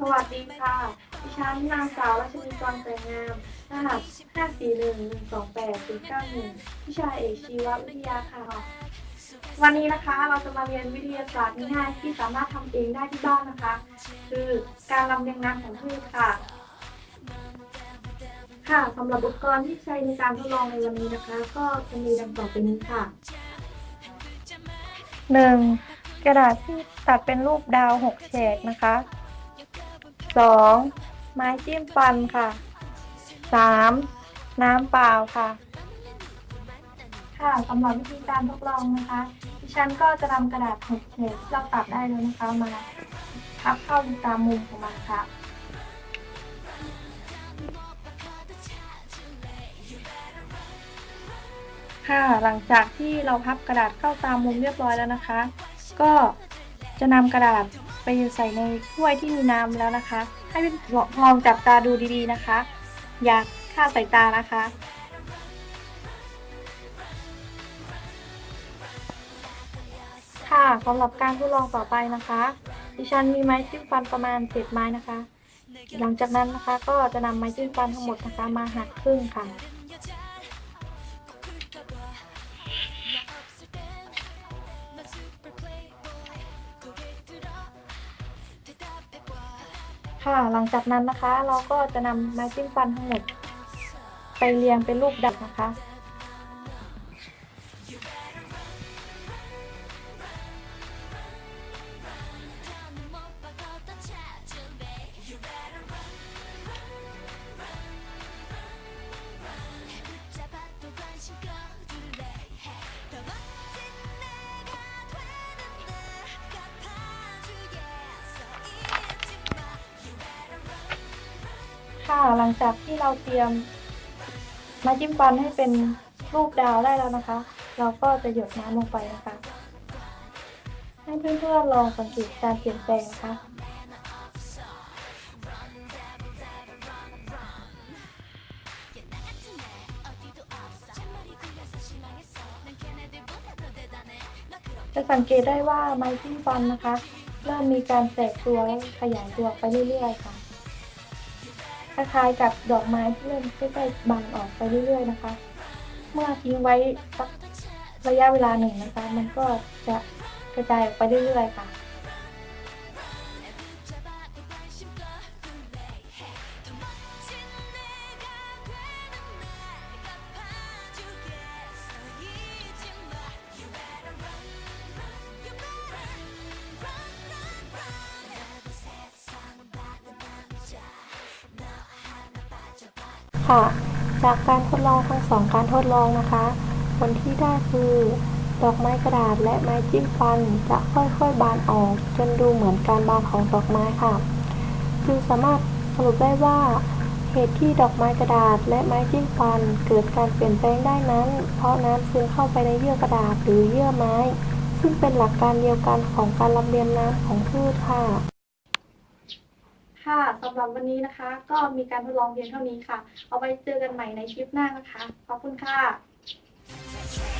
สวัสดีค่ะ ดิฉันนางสาวรัชนีกรแสงงาม รหัส 541 128 091 วิชาเอกชีววิทยาค่ะ วันนี้นะคะเราจะมาเรียนวิทยาศาสตร์ง่ายๆที่สามารถทำเองได้ที่บ้านนะคะ คือการลำเลียงน้ำของพืชค่ะ ค่ะสำหรับอุปกรณ์ที่ใช้ในการทดลองในวันนี้นะคะ ก็จะมีดังต่อไปนี้ค่ะ 1. กระดาษที่ตัดเป็นรูปดาวหกแฉกนะคะ 2. ไม้จิ้มฟันค่ะ 3. น้ำเปล่าค่ะ ค่ะสำหรับวิธีการทดลองนะคะ ดิฉันก็จะนำกระดาษหกเฉดที่เราตัดได้แล้วนะคะมาพับเข้าตามมุมของมันค่ะค่ะหลังจากที่เราพับกระดาษเข้าตามมุมเรียบร้อยแล้วนะคะ ก็จะนำกระดาษ ไปใส่ในถ้วยที่มีน้ำแล้วนะคะ ให้ลองจับตาดูดีๆนะคะ อย่าฆ่าดสายตานะคะ ค่ะสำหรับการทดลองต่อไปนะคะ ดิฉันมีไม้จิ้มฟันประมาณเศษไม้นะคะ หลังจากนั้นนะคะก็จะนำไม้จิ้มฟันทั้งหมดนะคะมาหักครึ่งค่ะ ค่ะ หลังจากนั้นนะคะ เราก็จะนำไม้จิ้มฟันทั้งหมด ไปเรียงเป็นรูปดักนะคะ ค่ะหลังจากที่เราเตรียมไม้จิ้มฟันให้เป็นรูปดาวได้แล้วนะคะ เราก็จะหยดน้ำลงไปนะคะ ให้เพื่อนๆลองสังเกตการเปลี่ยนแปลงนะคะจะสังเกตได้ว่าไม้จิ้มฟันนะคะ เริ่มมีการแตกตัวขยายตัวไปเรื่อยๆค่ะ คล้ายๆกับดอกไม้ที่เริ่มค่อยๆบานออกไปเรื่อยๆนะคะ เมื่อทิ้งไว้สักระยะเวลาหนึ่งนะคะ มันก็จะกระจายออกไปเรื่อยๆค่ะ ค่ะ จากการทดลองทั้งสองการทดลองนะคะ ผลที่ได้คือ ดอกไม้กระดาษและไม้จิ้มฟันจะค่อยๆบานออก จนดูเหมือนการบานของดอกไม้ค่ะคือสามารถสรุปได้ว่าเหตุที่ดอกไม้กระดาษและไม้จิ้มฟันเกิดการเปลี่ยนแปลงได้นั้น เพราะน้ำซึมเข้าไปในเยื่อกระดาษหรือเยื่อไม้ ซึ่งเป็นหลักการเดียวกันของการลำเลียงน้ำของพืชค่ะ ค่ะสำหรับวันนี้นะคะ ก็มีการทดลองเพียงเท่านี้ค่ะ เอาไว้เจอกันใหม่ในคลิปหน้านะคะ ขอบคุณค่ะ